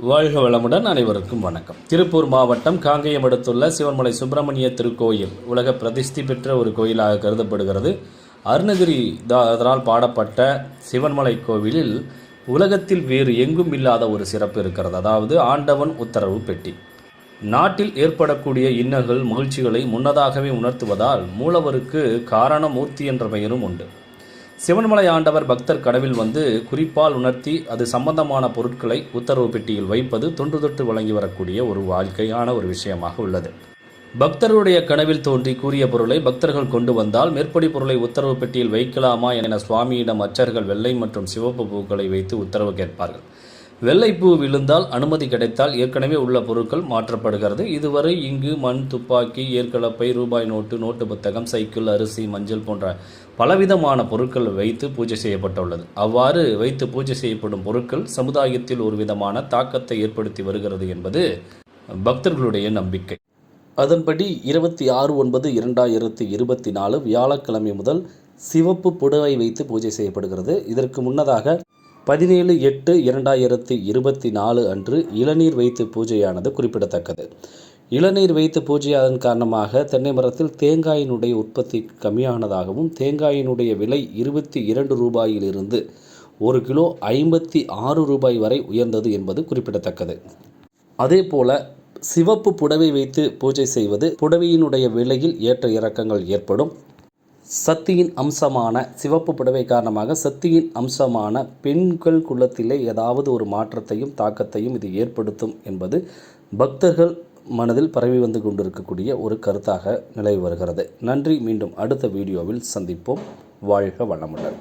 வாழ்க வளமுடன் அனைவருக்கும் வணக்கம். திருப்பூர் மாவட்டம் காங்கேயம் அடுத்துள்ள சிவன்மலை சுப்பிரமணிய திருக்கோயில் உலக பிரதிஷ்டி பெற்ற ஒரு கோயிலாக கருதப்படுகிறது. அருணகிரி அதனால் பாடப்பட்ட சிவன்மலை கோவிலில் உலகத்தில் வேறு எங்கும் இல்லாத ஒரு சிறப்பு இருக்கிறது. அதாவது ஆண்டவன் உத்தரவு பெட்டி. நாட்டில் ஏற்படக்கூடிய இன்னல்கள் மகிழ்ச்சிகளை முன்னதாகவே உணர்த்துவதால் மூலவருக்கு காரணமூர்த்தி என்ற பெயரும் உண்டு. சிவன்மலை ஆண்டவர் பக்தர் கனவில் வந்து குறிப்பால் உணர்த்தி அது சம்பந்தமான பொருட்களை உத்தரவு பெட்டியில் வைப்பது தொன்று தொட்டு வழங்கி வரக்கூடிய ஒரு வாழ்க்கையான ஒரு விஷயமாக உள்ளது. பக்தருடைய கனவில் தோன்றி கூறிய பொருளை பக்தர்கள் கொண்டு வந்தால் மேற்படி பொருளை உத்தரவு பெட்டியில் வைக்கலாமா என சுவாமியிடம் அச்சர்கள் வெள்ளை மற்றும் சிவப்பு பூக்களை வைத்து உத்தரவு கேட்பார்கள். வெள்ளைப்பூ விழுந்தால் அனுமதி கிடைத்தால் ஏற்கனவே உள்ள பொருட்கள் மாற்றப்படுகிறது. இதுவரை இங்கு மண் துப்பாக்கி ஏற்கலப்பை ரூபாய் நோட்டு நோட்டு புத்தகம் சைக்கிள் அரிசி மஞ்சள் போன்ற பலவிதமான பொருட்கள் வைத்து பூஜை செய்யப்பட்டுள்ளது. அவ்வாறு வைத்து பூஜை செய்யப்படும் பொருட்கள் சமுதாயத்தில் ஒரு விதமான தாக்கத்தை ஏற்படுத்தி வருகிறது என்பது பக்தர்களுடைய நம்பிக்கை. அதன்படி இருபத்தி ஆறு ஒன்பது இரண்டாயிரத்தி இருபத்தி நாலு வியாழக்கிழமை முதல் சிவப்பு புடவை வைத்து பூஜை செய்யப்படுகிறது. இதற்கு முன்னதாக பதினேழு எட்டு இரண்டாயிரத்தி இருபத்தி நாலு அன்று இளநீர் வைத்து பூஜையானது குறிப்பிடத்தக்கது. இளநீர் வைத்து பூஜையாதன் காரணமாக தென்னை மரத்தில் தேங்காயினுடைய உற்பத்தி கம்மியானதாகவும் தேங்காயினுடைய விலை இருபத்தி இரண்டு ரூபாயிலிருந்து ஒரு கிலோ ஐம்பத்தி ஆறு ரூபாய் வரை உயர்ந்தது என்பது குறிப்பிடத்தக்கது. அதே போல சிவப்பு புடவை வைத்து பூஜை செய்வது புடவையினுடைய விலையில் ஏற்ற இறக்கங்கள் ஏற்படும். சக்தியின் அம்சமான சிவப்பு புடவை காரணமாக சக்தியின் அம்சமான பெண்கள் குலத்திலே ஏதாவது ஒரு மாற்றத்தையும் தாக்கத்தையும் இது ஏற்படுத்தும் என்பது பக்தர்கள் மனதில் பரவி வந்து கொண்டிருக்கக்கூடிய ஒரு கருத்தாக நிலவி வருகிறது. நன்றி. மீண்டும் அடுத்த வீடியோவில் சந்திப்போம். வாழ்க வளமுடன்.